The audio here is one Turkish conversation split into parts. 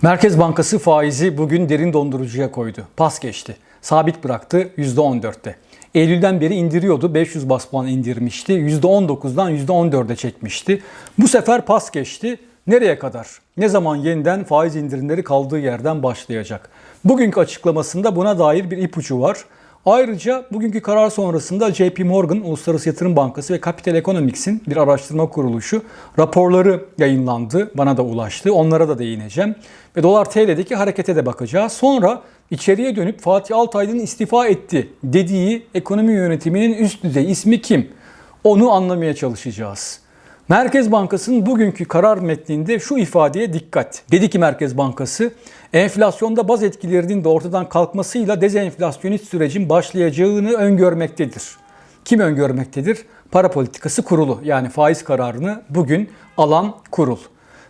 Merkez Bankası faizi bugün derin dondurucuya koydu. Pas geçti. Sabit bıraktı %14'te. Eylül'den beri indiriyordu. 500 bas puan indirmişti. %19'dan %14'e çekmişti. Bu sefer pas geçti. Nereye kadar? Ne zaman yeniden faiz indirimleri kaldığı yerden başlayacak? Bugünkü açıklamasında buna dair bir ipucu var. Ayrıca bugünkü karar sonrasında JP Morgan, Uluslararası Yatırım Bankası ve Capital Economics'in bir araştırma kuruluşu raporları yayınlandı. Bana da ulaştı. Onlara da değineceğim. Ve dolar TL'deki harekete de bakacağız. Sonra içeriye dönüp Fatih Altaylı'nın istifa etti dediği ekonomi yönetiminin üst düzey ismi kim? Onu anlamaya çalışacağız. Merkez Bankası'nın bugünkü karar metninde şu ifadeye dikkat. Dedi ki Merkez Bankası, enflasyonda baz etkilerinin de ortadan kalkmasıyla dezenflasyonist sürecin başlayacağını öngörmektedir. Kim öngörmektedir? Para Politikası Kurulu yani faiz kararını bugün alan kurul.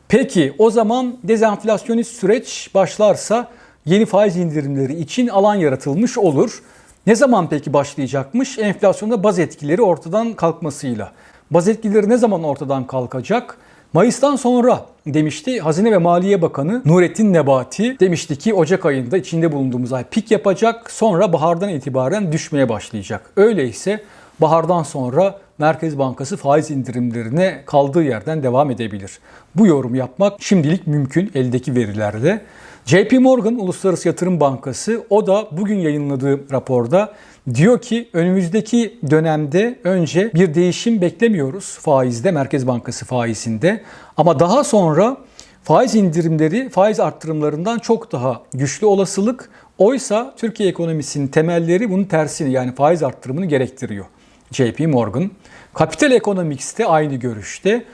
Peki o zaman dezenflasyonist süreç başlarsa yeni faiz indirimleri için alan yaratılmış olur. Ne zaman peki başlayacakmış? Enflasyonda baz etkileri ortadan kalkmasıyla. Baz etkileri ne zaman ortadan kalkacak? Mayıs'tan sonra demişti Hazine ve Maliye Bakanı Nurettin Nebati demişti ki Ocak ayında içinde bulunduğumuz ay pik yapacak sonra bahardan itibaren düşmeye başlayacak. Öyleyse bahardan sonra Merkez Bankası faiz indirimlerine kaldığı yerden devam edebilir. Bu yorum yapmak şimdilik mümkün eldeki verilerde. JP Morgan Uluslararası Yatırım Bankası o da bugün yayınladığı raporda diyor ki önümüzdeki dönemde önce bir değişim beklemiyoruz faizde Merkez Bankası faizinde ama daha sonra faiz indirimleri faiz arttırımlarından çok daha güçlü olasılık. Oysa Türkiye ekonomisinin temelleri bunun tersini yani faiz arttırımını gerektiriyor. JP Morgan. Capital Economics de aynı görüşte.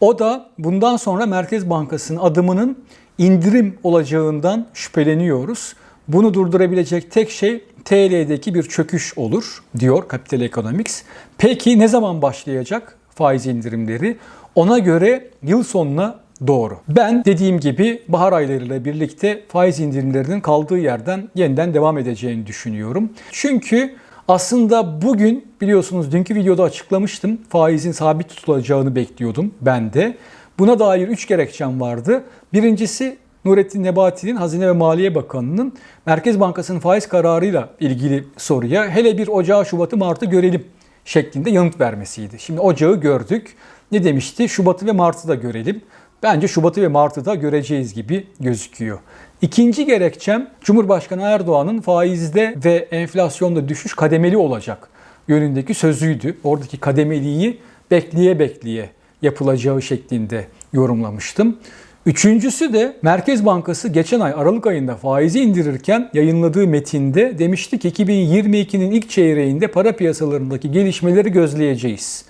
O da bundan sonra Merkez Bankası'nın adımının indirim olacağından şüpheleniyoruz. Bunu durdurabilecek tek şey TL'deki bir çöküş olur diyor Capital Economics. Peki ne zaman başlayacak faiz indirimleri? Ona göre yıl sonuna doğru. Ben dediğim gibi bahar aylarıyla birlikte faiz indirimlerinin kaldığı yerden yeniden devam edeceğini düşünüyorum. Çünkü aslında bugün biliyorsunuz dünkü videoda açıklamıştım. Faizin sabit tutulacağını bekliyordum ben de. Buna dair 3 gerekçem vardı. Birincisi Nurettin Nebati'nin Hazine ve Maliye Bakanı'nın Merkez Bankası'nın faiz kararıyla ilgili soruya hele bir Ocağı, Şubat'ı, Mart'ı görelim şeklinde yanıt vermesiydi. Şimdi Ocağı gördük. Ne demişti? Şubat'ı ve Mart'ı da görelim. Bence Şubat'ı ve Mart'ı da göreceğiz gibi gözüküyor. İkinci gerekçem Cumhurbaşkanı Erdoğan'ın faizde ve enflasyonda düşüş kademeli olacak yönündeki sözüydü. Oradaki kademeliği bekleye bekleye yapılacağı şeklinde yorumlamıştım. Üçüncüsü de Merkez Bankası geçen ay Aralık ayında faizi indirirken yayınladığı metinde demişti ki 2022'nin ilk çeyreğinde para piyasalarındaki gelişmeleri gözleyeceğiz.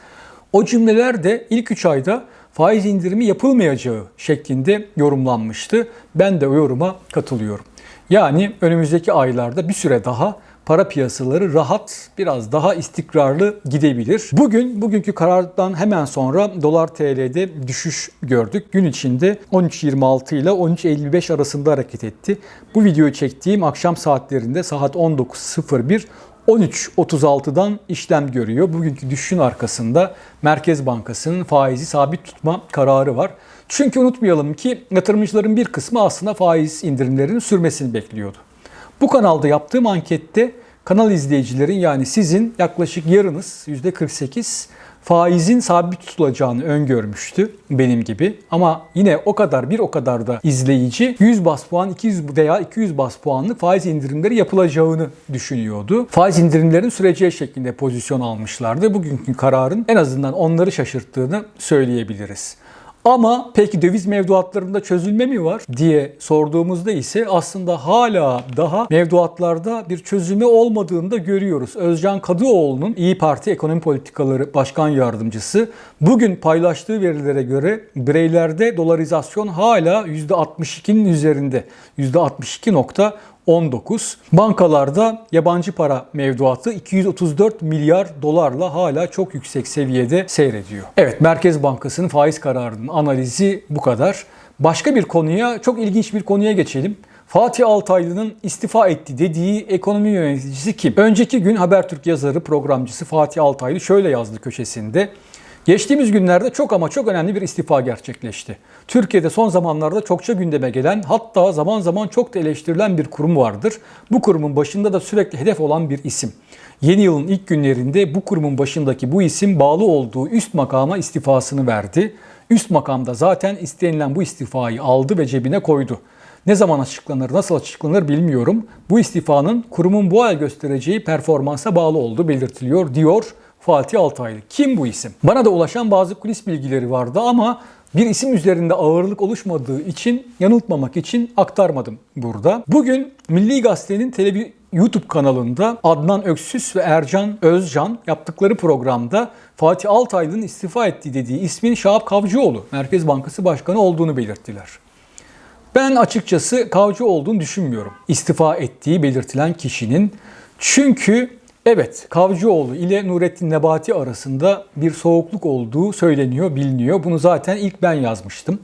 O cümleler de ilk 3 ayda faiz indirimi yapılmayacağı şeklinde yorumlanmıştı. Ben de o yoruma katılıyorum. Yani önümüzdeki aylarda bir süre daha para piyasaları rahat, biraz daha istikrarlı gidebilir. Bugün, bugünkü karardan hemen sonra dolar TL'de düşüş gördük. Gün içinde 13.26 ile 13.55 arasında hareket etti. Bu videoyu çektiğim akşam saatlerinde saat 19.01 13.36'dan işlem görüyor. Bugünkü düşüşün arkasında Merkez Bankası'nın faizi sabit tutma kararı var. Çünkü unutmayalım ki yatırımcıların bir kısmı aslında faiz indirimlerinin sürmesini bekliyordu. Bu kanalda yaptığım ankette kanal izleyicilerin yani sizin yaklaşık yarınız %48 faizin sabit tutulacağını öngörmüştü benim gibi. Ama yine o kadar bir o kadar da izleyici 100 bas puan 200 veya 200 bas puanlık faiz indirimleri yapılacağını düşünüyordu. Faiz indirimlerin süreceği şeklinde pozisyon almışlardı. Bugünkü kararın en azından onları şaşırttığını söyleyebiliriz. Ama peki döviz mevduatlarında çözülme mi var diye sorduğumuzda ise aslında hala daha mevduatlarda bir çözülme olmadığını da görüyoruz. Özcan Kadıoğlu'nun İyi Parti Ekonomi Politikaları Başkan Yardımcısı bugün paylaştığı verilere göre bireylerde dolarizasyon hala %62'nin üzerinde. %62. 19. Bankalarda yabancı para mevduatı 234 milyar dolarla hala çok yüksek seviyede seyrediyor. Evet Merkez Bankası'nın faiz kararının analizi bu kadar. Başka bir konuya, çok ilginç bir konuya geçelim. Fatih Altaylı'nın istifa etti dediği ekonomi yöneticisi kim? Önceki gün Habertürk yazarı, programcısı Fatih Altaylı şöyle yazdı köşesinde. Geçtiğimiz günlerde çok ama çok önemli bir istifa gerçekleşti. Türkiye'de son zamanlarda çokça gündeme gelen hatta zaman zaman çok da eleştirilen bir kurum vardır. Bu kurumun başında da sürekli hedef olan bir isim. Yeni yılın ilk günlerinde bu kurumun başındaki bu isim bağlı olduğu üst makama istifasını verdi. Üst makamda zaten istenilen bu istifayı aldı ve cebine koydu. Ne zaman açıklanır, nasıl açıklanır bilmiyorum. Bu istifanın kurumun bu ay göstereceği performansa bağlı olduğu belirtiliyor diyor Fatih Altaylı. Kim bu isim? Bana da ulaşan bazı kulis bilgileri vardı ama bir isim üzerinde ağırlık oluşmadığı için yanıltmamak için aktarmadım burada. Bugün Milli Gazete'nin televiz YouTube kanalında Adnan Öksüz ve Ercan Özcan yaptıkları programda Fatih Altaylı'nın istifa ettiği dediği ismin Şahap Kavcıoğlu Merkez Bankası Başkanı olduğunu belirttiler. Ben açıkçası Kavcı olduğunu düşünmüyorum. İstifa ettiği belirtilen kişinin. Çünkü evet Kavcıoğlu ile Nurettin Nebati arasında bir soğukluk olduğu söyleniyor, biliniyor. Bunu zaten ilk ben yazmıştım.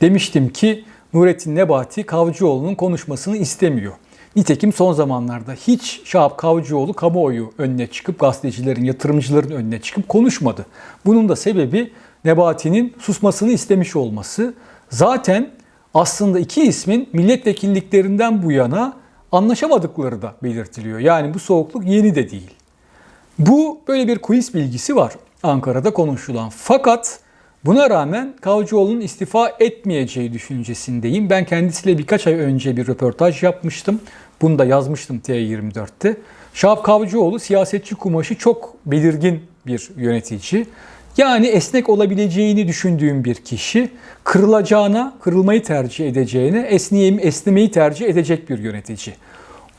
Demiştim ki Nurettin Nebati Kavcıoğlu'nun konuşmasını istemiyor. Nitekim son zamanlarda hiç Şahap Kavcıoğlu kamuoyu önüne çıkıp gazetecilerin, yatırımcıların önüne çıkıp konuşmadı. Bunun da sebebi Nebati'nin susmasını istemiş olması. Zaten aslında iki ismin milletvekilliklerinden bu yana anlaşamadıkları da belirtiliyor. Yani bu soğukluk yeni de değil. Bu böyle bir kulis bilgisi var Ankara'da konuşulan. Fakat buna rağmen Kavcıoğlu'nun istifa etmeyeceği düşüncesindeyim. Ben kendisiyle birkaç ay önce bir röportaj yapmıştım. Bunu da yazmıştım T24'te. Şahap Kavcıoğlu siyasetçi kumaşı çok belirgin bir yönetici. Yani esnek olabileceğini düşündüğüm bir kişi kırılacağına, kırılmayı tercih edeceğine, esneyim, esnemeyi tercih edecek bir yönetici.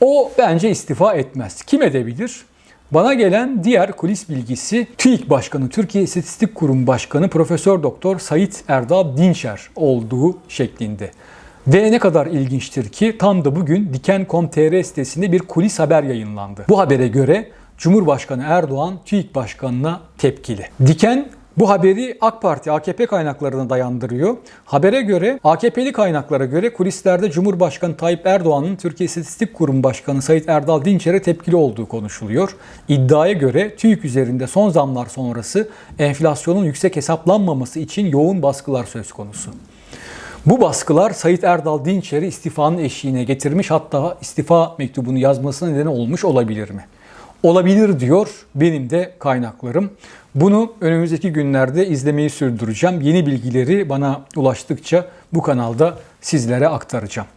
O bence istifa etmez. Kim edebilir? Bana gelen diğer kulis bilgisi TÜİK Başkanı, Türkiye İstatistik Kurum Başkanı Profesör Doktor Sait Erdal Dinçer olduğu şeklinde. Ve ne kadar ilginçtir ki tam da bugün Diken.com.tr sitesinde bir kulis haber yayınlandı. Bu habere göre Cumhurbaşkanı Erdoğan TÜİK Başkanı'na tepkili. Diken bu haberi AK Parti, AKP kaynaklarına dayandırıyor. Habere göre, AKP'li kaynaklara göre kulislerde Cumhurbaşkanı Tayyip Erdoğan'ın Türkiye İstatistik Kurum Başkanı Sayit Erdal Dinçer'e tepkili olduğu konuşuluyor. İddiaya göre TÜİK üzerinde son zamlar sonrası enflasyonun yüksek hesaplanmaması için yoğun baskılar söz konusu. Bu baskılar Sayit Erdal Dinçer'i istifanın eşiğine getirmiş hatta istifa mektubunu yazmasına neden olmuş olabilir mi? Olabilir diyor benim de kaynaklarım. Bunu önümüzdeki günlerde izlemeyi sürdüreceğim. Yeni bilgileri bana ulaştıkça bu kanalda sizlere aktaracağım.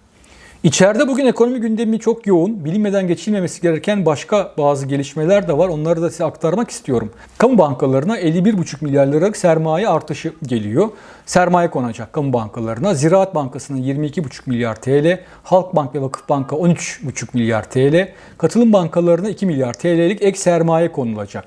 İçeride bugün ekonomi gündemi çok yoğun. Bilinmeden geçilmemesi gereken başka bazı gelişmeler de var. Onları da size aktarmak istiyorum. Kamu bankalarına 51,5 milyar liralık sermaye artışı geliyor. Sermaye konacak kamu bankalarına. Ziraat Bankası'nın 22,5 milyar TL, Halkbank ve Vakıfbank'a 13,5 milyar TL, katılım bankalarına 2 milyar TL'lik ek sermaye konulacak.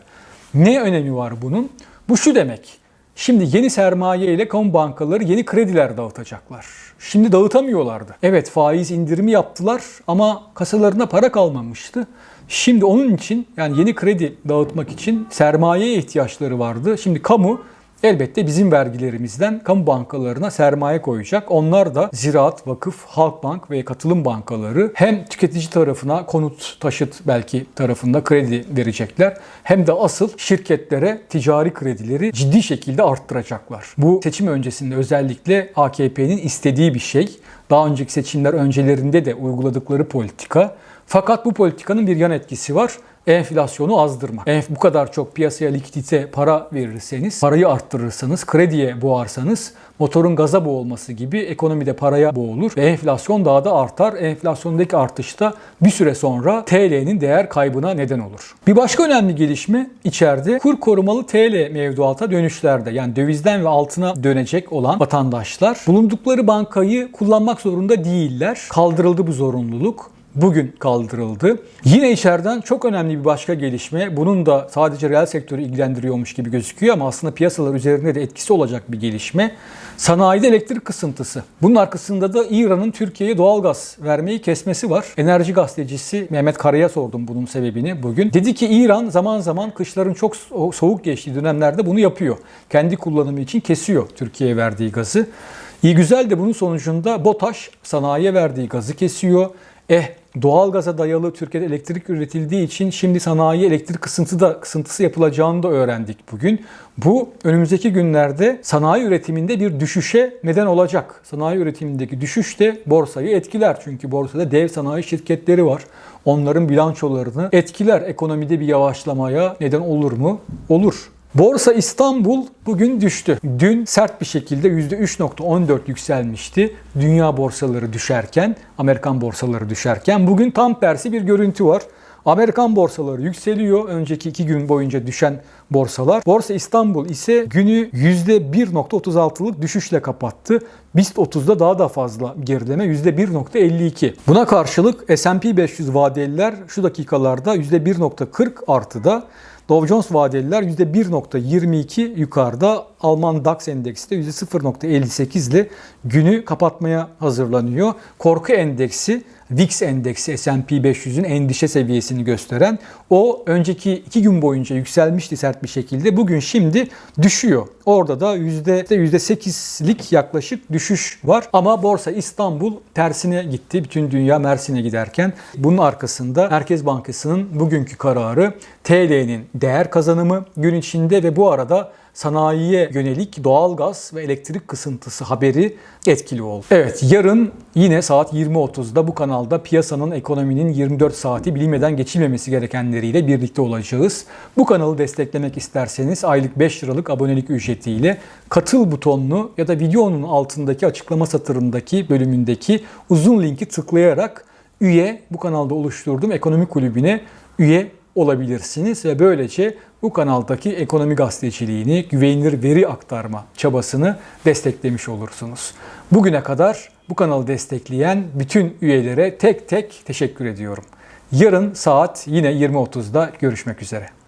Ne önemi var bunun? Bu şu demek. Şimdi yeni sermaye ile kamu bankaları yeni krediler dağıtacaklar. Şimdi dağıtamıyorlardı. Evet faiz indirimi yaptılar ama kasalarına para kalmamıştı. Şimdi onun için yani yeni kredi dağıtmak için sermayeye ihtiyaçları vardı. Şimdi kamu elbette bizim vergilerimizden kamu bankalarına sermaye koyacak. Onlar da ziraat, vakıf, halkbank ve katılım bankaları hem tüketici tarafına konut, taşıt belki tarafında kredi verecekler hem de asıl şirketlere ticari kredileri ciddi şekilde arttıracaklar. Bu seçim öncesinde özellikle AKP'nin istediği bir şey. Daha önceki seçimler öncelerinde de uyguladıkları politika. Fakat bu politikanın bir yan etkisi var enflasyonu azdırmak. Enf bu kadar çok piyasaya likidite para verirseniz, parayı arttırırsanız, krediye boğarsanız motorun gaza boğulması gibi ekonomide paraya boğulur ve enflasyon daha da artar. Enflasyondaki artışta bir süre sonra TL'nin değer kaybına neden olur. Bir başka önemli gelişme içeride kur korumalı TL mevduata dönüşlerde yani dövizden ve altına dönecek olan vatandaşlar bulundukları bankayı kullanmak zorunda değiller. Kaldırıldı bu zorunluluk bugün kaldırıldı. Yine içeriden çok önemli bir başka gelişme. Bunun da sadece reel sektörü ilgilendiriyormuş gibi gözüküyor ama aslında piyasalar üzerinde de etkisi olacak bir gelişme. Sanayide elektrik kısıntısı. Bunun arkasında da İran'ın Türkiye'ye doğalgaz vermeyi kesmesi var. Enerji gazetecisi Mehmet Kara'ya sordum bunun sebebini bugün. Dedi ki İran zaman zaman kışların çok soğuk geçtiği dönemlerde bunu yapıyor. Kendi kullanımı için kesiyor Türkiye'ye verdiği gazı. İyi güzel de bunun sonucunda BOTAŞ sanayiye verdiği gazı kesiyor. Eh doğalgaza dayalı Türkiye'de elektrik üretildiği için şimdi sanayi elektrik kısıntı da, kısıntısı yapılacağını da öğrendik bugün. Bu önümüzdeki günlerde sanayi üretiminde bir düşüşe neden olacak. Sanayi üretimindeki düşüş de borsayı etkiler. Çünkü borsada dev sanayi şirketleri var. Onların bilançolarını etkiler. Ekonomide bir yavaşlamaya neden olur mu? Olur. Borsa İstanbul bugün düştü. Dün sert bir şekilde %3.14 yükselmişti. Dünya borsaları düşerken, Amerikan borsaları düşerken bugün tam tersi bir görüntü var. Amerikan borsaları yükseliyor. Önceki iki gün boyunca düşen borsalar. Borsa İstanbul ise günü %1.36'lık düşüşle kapattı. BIST 30'da daha da fazla gerileme %1.52. Buna karşılık S&P 500 vadeliler şu dakikalarda %1.40 artıda. Dow Jones vadeliler %1.22 yukarıda. Alman DAX endeksi de %0.58 ile günü kapatmaya hazırlanıyor. Korku endeksi VIX endeksi S&P 500'ün endişe seviyesini gösteren o önceki iki gün boyunca yükselmişti sert bir şekilde. Bugün şimdi düşüyor. Orada da %8'lik yaklaşık düşüş var. Ama Borsa İstanbul tersine gitti. Bütün dünya Mersin'e giderken. Bunun arkasında Merkez Bankası'nın bugünkü kararı TL'nin değer kazanımı gün içinde ve bu arada sanayiye yönelik doğalgaz ve elektrik kısıntısı haberi etkili oldu. Evet yarın yine saat 20.30'da bu kanalda piyasanın ekonominin 24 saati bilinmeden geçilmemesi gerekenleriyle birlikte olacağız. Bu kanalı desteklemek isterseniz aylık 5 liralık abonelik ücretiyle katıl butonunu ya da videonun altındaki açıklama satırındaki bölümündeki uzun linki tıklayarak üye bu kanalda oluşturduğum ekonomi kulübüne üye olabilirsiniz ve böylece bu kanaldaki ekonomi gazeteciliğini, güvenilir veri aktarma çabasını desteklemiş olursunuz. Bugüne kadar bu kanalı destekleyen bütün üyelere tek tek teşekkür ediyorum. Yarın saat yine 20.30'da görüşmek üzere.